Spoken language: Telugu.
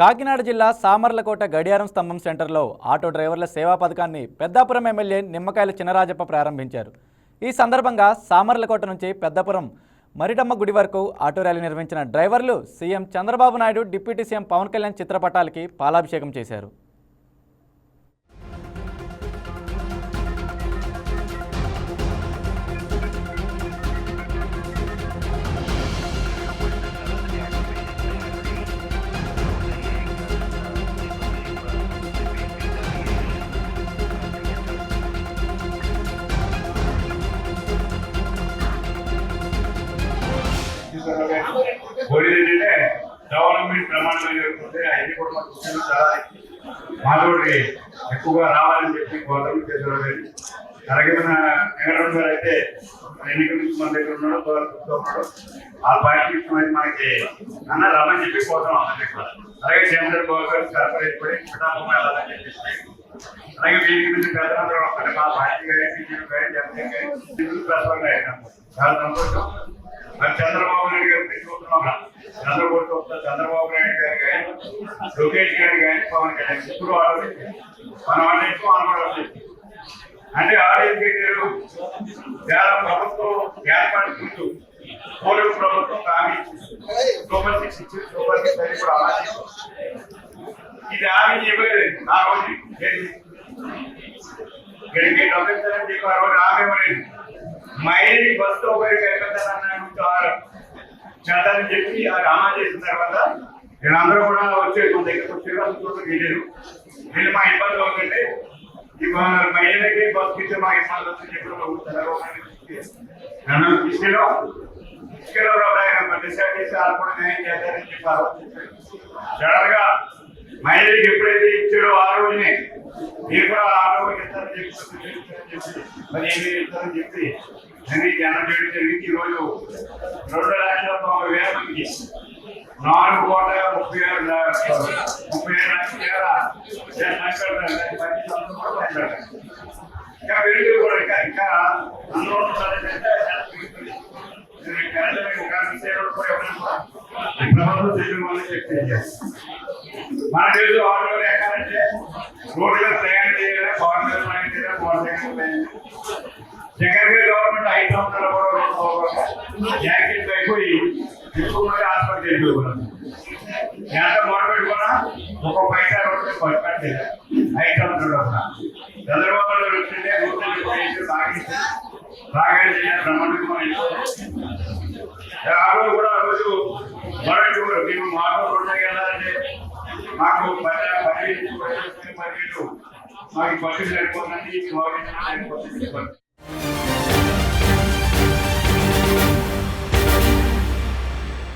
కాకినాడ జిల్లా సామర్లకోట గడియారం స్తంభం సెంటర్లో ఆటో డ్రైవర్ల సేవా పథకాన్ని పెద్దాపురం ఎమ్మెల్యే నిమ్మకాయల చినరాజప్ప ప్రారంభించారు. ఈ సందర్భంగా సామర్లకోట నుంచి పెద్దాపురం మరిడమ్మ గుడి వరకు ఆటో ర్యాలీ నిర్వహించిన డ్రైవర్లు CM Chandrababu Naidu deputy CM Pawan Kalyan చిత్రపటాలకి పాలాభిషేకం చేశారు. ఏంటంటే డెవలప్మెంట్ ప్రమాణం జరుగుతుంది అన్ని కూడా మాకు దృష్టిలో చాలా మాతోటి ఎక్కువగా రావాలని చెప్పి గవర్నమెంట్ చేసేవారు అలాగే మన వెంకటరమణ గారు అయితే ఎన్నికల నుంచి మన దగ్గర ఉన్నాడు ఉన్నాడు. ఆ పార్టీ మరి మనకి అన్న రమ్మని చెప్పి కోసం అన్నది ఇక్కడ. అలాగే చంద్ర బాబు గారు కార్పొరేట్ పడి పిఠాపం వెళ్ళాలని చెప్పేసి. అలాగే వీరికి నుంచి పెద్దలందరూ వస్తారు మా పార్టీ గారి బీజేపీ కానీ జనసేన కానీ చాలా సంతోషం. మరి చంద్రబాబు నాయుడు గారు చూస్తున్నాం చంద్రబాబు చూస్తున్న చంద్రబాబు నాయుడు గారు కానీ లోకేష్ గారు కానీ పవన్ కళ్యాణ్ ఇప్పుడు ఆలోచించి మనం ఆలోచించి మనం ఆలోచించి అంటే ఆలోచించి గారు చాలా ప్రభుత్వం ఏర్పడుతుంటూ పోలీసు ప్రభుత్వం హామీ సూపర్ సిక్స్ ఇచ్చి సూపర్ సిక్స్ అని ఇప్పుడు హామీ ఇది హామీ ఇవ్వలేదు. ఆ రోజు ఇక్కడికి డబ్బులు ఇస్తారని చెప్పి ఆ రోజు హామీ ఇవ్వలేదు. మైలేజ్ బస్తో అయిపోతారన్నారు చేద్దామని చెప్పి ఆ రామా చేసిన తర్వాత వీళ్ళందరూ కూడా వచ్చే మన దగ్గరకు వచ్చారు అది వెళ్ళారు వీళ్ళు మా ఇబ్బంది అవుతుంటే మహిళలకి బస్సు ఇచ్చే మా ఇబ్బంది వస్తుంది చెప్పి నన్ను తీసుకెళ్ళాం తీసుకెళ్ళడం డిసైడ్ చేసి వాళ్ళు కూడా న్యాయం చేద్దారని జనరల్గా మహిళలకు ఎప్పుడైతే ఇచ్చాడో ఆ రోజునే మీరు కూడా ఆటో ఇస్తారని చెప్పి మరి ఏమి ఇస్తారని చెప్పి అని జనం జరిగింది ఈరోజు రెండు లక్షల తొంభై వేల మందికి నాలుగు కోట్ల ముప్పై ఏడు లక్షల ముప్పై ఏడు లక్షల వేల ఇంకా పెరుగుదల కూడా ఇంకా ఇంకా అందులో ఉన్నదంటే ప్రభుత్వం చేయడం చెప్పి మన తెలుసు ఆటోలు ఎక్కాలంటే రోడ్డులో ప్రయాణం చేయాలి పవర్ ప్రయాణం చేయాలి పవర్ ప్రయాణం చేయాలి గవర్నమెంట్ ఐదు సంవత్సరాలు కూడా జాకెట్ అయిపోయి హాస్పిటల్ ఎంత మొదలుపెట్టుకున్నా ఒక పైసా ఐదు సంవత్సరాలు చంద్రబాబు వచ్చింటే బాగా చేయాలి బ్రహ్మాండం ఆ రోజు కూడా ఆ రోజు మొదటి ఊరు మేము మాటలు రోడ్డు వెళ్ళాలంటే మాకు పది పది పది మాకు బస్సు సరిపోతుంది సరిపోతుంది